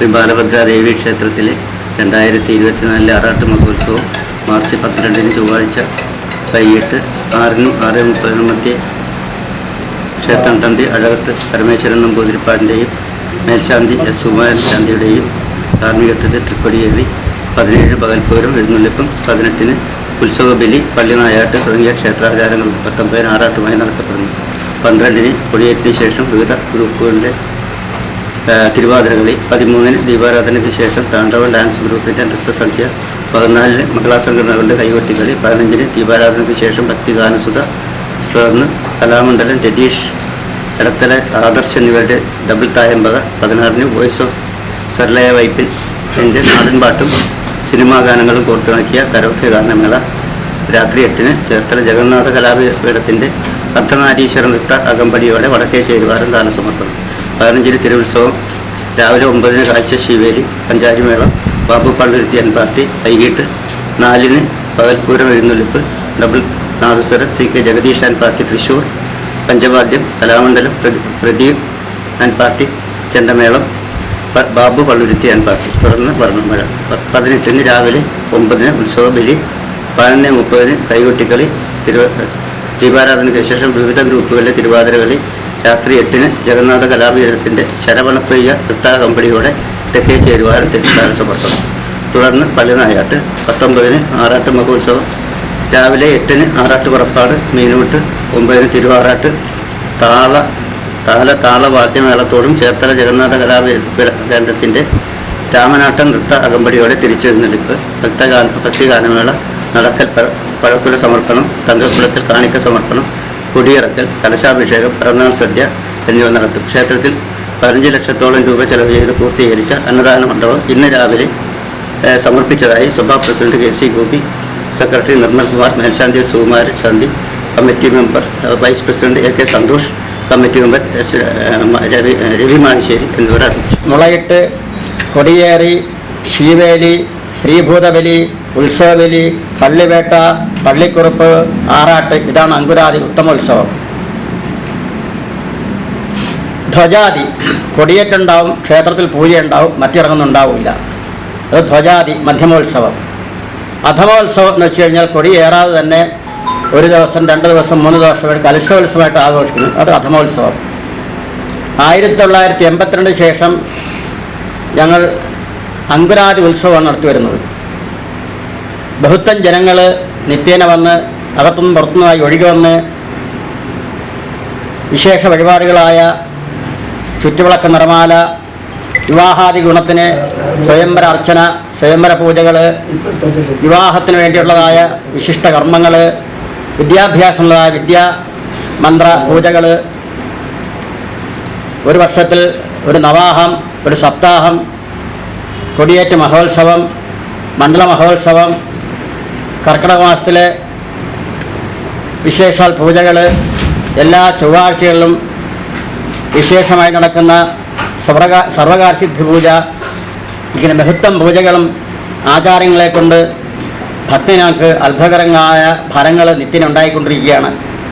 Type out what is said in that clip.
ശ്രീ ബാലഭദ്ര ദേവി ക്ഷേത്രത്തിലെ രണ്ടായിരത്തി ഇരുപത്തിനാലിലെ ആറാട്ട് മഹോത്സവം മാർച്ച് പന്ത്രണ്ടിന് ചൊവ്വാഴ്ച വൈകിട്ട് ആറിനും ആറ് മുപ്പതിനും മധ്യേ ക്ഷേത്രം തന്തി അഴകത്ത് പരമേശ്വരൻ നമ്പൂതിരിപ്പാടിന്റെയും മേൽശാന്തി എസ് സുമാരൻ ശാന്തിയുടെയും കാർമ്മികത്വത്തിൽ തൃപ്പടിയേറി പതിനേഴ് പകൽപ്പൂരം എഴുന്നള്ളിപ്പും പതിനെട്ടിന് ഉത്സവ ബലി പള്ളിനായാട്ട് തുടങ്ങിയ ക്ഷേത്രാചാരങ്ങൾ പത്തൊമ്പതിന് ആറാട്ടുമായി നടത്തപ്പെടുന്നു. പന്ത്രണ്ടിന് കൊടിയേറ്റിന് ശേഷം വിവിധ ഗ്രൂപ്പുകളുടെ തിരുവാതിരകളി പതിമൂന്നിന് ദീപാരാധനയ്ക്ക് ശേഷം താണ്ഡവം ഡാൻസ് ഗ്രൂപ്പിന്റെ നൃത്തസന്ധ്യ പതിനാലിന് മംഗളാസംഘടനകളുടെ കൈകൊട്ടിക്കളി പതിനഞ്ചിന് ദീപാരാധനയ്ക്ക് ശേഷം ഭക്തിഗാനസുത തുടർന്ന് കലാമണ്ഡലം രതീഷ് എടത്തല ആദർശ് എന്നിവരുടെ ഡബിൾ തായമ്പക പതിനാറിന് വോയിസ് ഓഫ് സർലയ വൈപ്പിൻ എന്റെ നാടൻപാട്ടും സിനിമാ ഗാനങ്ങളും കോർത്തിണക്കിയ കരോക്കെ ഗാനമേള രാത്രി എട്ടിന് ചേർത്തല ജഗന്നാഥ കലാപീഠത്തിന്റെ അർദ്ധനാരീശ്വര നൃത്ത അകമ്പടിയോടെ വടക്കേ ചേരുവാരം ദാനസമർപ്പണം പതിനഞ്ചിന് തിരുവുത്സവം രാവിലെ ഒമ്പതിന് കാഴ്ച ശിവേലി പഞ്ചാരിമേള ബാബു പള്ളുരുത്തിയൻ പാർട്ടി വൈകിട്ട് നാലിന് പകൽപൂരം എഴുന്നള്ളിപ്പ് double നാദസ്വര C K Jagadish and party Thrissur പഞ്ചവാദ്യം കലാമണ്ഡലം പ്രദീ- പ്രദീപ് ആൻഡ് പാർട്ടി ചെണ്ടമേളം ബാബു പള്ളുരുത്തി ആൻഡ് പാർട്ടി. തുടർന്ന് വർണമഴ പ- പതിനെട്ടിന് രാവിലെ ഒമ്പതിന് ഉത്സവ ബലി പതിനൊന്ന് മുപ്പതിന് കൈകൊട്ടിക്കളി തിരുവ ദീപാരാധനയ്ക്ക് ശേഷം വിവിധ ഗ്രൂപ്പുകളിലെ തിരുവാതിരകളി രാത്രി എട്ടിന് ജഗന്നാഥ കലാപീഠത്തിന്റെ ശരവണപ്പെയ്യ നൃത്ത കമ്പനിയോടെ തെക്കേ ചേരുവാരത്തിൽ താരസമർപ്പണം തുടർന്ന് പള്ളിനായാട്ട് പത്തൊമ്പതിന് ആറാട്ട് മഹോത്സവം. രാവിലെ എട്ടിന് ആറാട്ട് പുറപ്പാട് മീനുമുട്ട് ഒമ്പതിന് തിരുവാറാട്ട് താള താല താളവാദ്യമേളത്തോടും ചേർത്തല ജഗന്നാഥ കലാപീഠ കേന്ദ്രത്തിന്റെ രാമനാട്ടം നൃത്ത അകമ്പടിയോടെ തിരിച്ചെഴുന്നള്ളിപ്പ് ഭക്തഗാന ഭക്തിഗാനമേള നടക്കൽ പഴ- പഴക്കുല സമർപ്പണം തങ്കക്കുളത്തിൽ കാണിക്ക സമർപ്പണം കൊടിയിറക്കൽ കലശാഭിഷേകം പിറന്നാൾ സദ്യ എന്നിവ നടത്തും. ക്ഷേത്രത്തിൽ പതിനഞ്ച് ലക്ഷത്തോളം രൂപ ചെലവ് ചെയ്ത് പൂർത്തീകരിച്ച അന്നദാന മണ്ഡപം ഇന്ന് രാവിലെ സമർപ്പിച്ചതായി സഭാ president K C Gopi secretary Nirmal Kumar മേൽശാന്തി Sukumaran Santhi committee member vice president A K Santhosh committee member S Ravi Ravi Manissery എന്നിവർ അറിയിച്ചു. മുളയിട്ട് കൊടിയേറി ശീവേലി ശ്രീഭൂതബലി ഉത്സവബലി പള്ളിവേട്ട പള്ളിക്കുറുപ്പ് ആറാട്ട് ഇതാണ് അങ്കുരാതി ഉത്തമോത്സവം. ധ്വജാതി കൊടിയേറ്റുണ്ടാവും ക്ഷേത്രത്തിൽ പൂജയുണ്ടാവും മറ്റിറങ്ങുന്നുണ്ടാവില്ല. അത് ധ്വജാതി മധ്യമോത്സവം. അധമോത്സവം എന്ന് വെച്ച് കഴിഞ്ഞാൽ കൊടിയേറാതെ തന്നെ ഒരു ദിവസം രണ്ട് ദിവസം മൂന്ന് ദിവസം കലശോത്സവമായിട്ട് ആഘോഷിക്കുന്നു. അത് അധമോത്സവം. ആയിരത്തി തൊള്ളായിരത്തി എൺപത്തിരണ്ട് ശേഷം ഞങ്ങൾ അങ്കുരാതി ഉത്സവമാണ് നടത്തി വരുന്നത്. ബഹുത്തൻ ജനങ്ങൾ നിത്യേന വന്ന് അകത്തുനിന്ന് പുറത്തുനിന്നായി ഒഴുകി വന്ന് വിശേഷ വഴിപാടുകളായ ചുറ്റുവിളക്ക് നിറമാല വിവാഹാദി ഗുണത്തിന് സ്വയംവര അർച്ചന സ്വയംവര പൂജകൾ വിവാഹത്തിന് വേണ്ടിയുള്ളതായ വിശിഷ്ട കർമ്മങ്ങൾ വിദ്യാഭ്യാസമുള്ളതായ വിദ്യ മന്ത്ര പൂജകൾ ഒരു വർഷത്തിൽ ഒരു നവാഹം ഒരു സപ്താഹം കൊടിയേറ്റ് മഹോത്സവം മണ്ഡല മഹോത്സവം കർക്കിടക മാസത്തിലെ വിശേഷാൽ പൂജകൾ എല്ലാ ചൊവ്വാഴ്ചകളിലും വിശേഷമായി നടക്കുന്ന സർവകാ സർവകാർഷിദ്ധി പൂജ ഇങ്ങനെ ബഹുത്വം പൂജകളും ആചാരങ്ങളെ കൊണ്ട് ഭക്തങ്ങൾക്ക് അത്ഭുതകരങ്ങളായ ഫലങ്ങൾ നിത്യനുണ്ടായിക്കൊണ്ടിരിക്കുകയാണ്.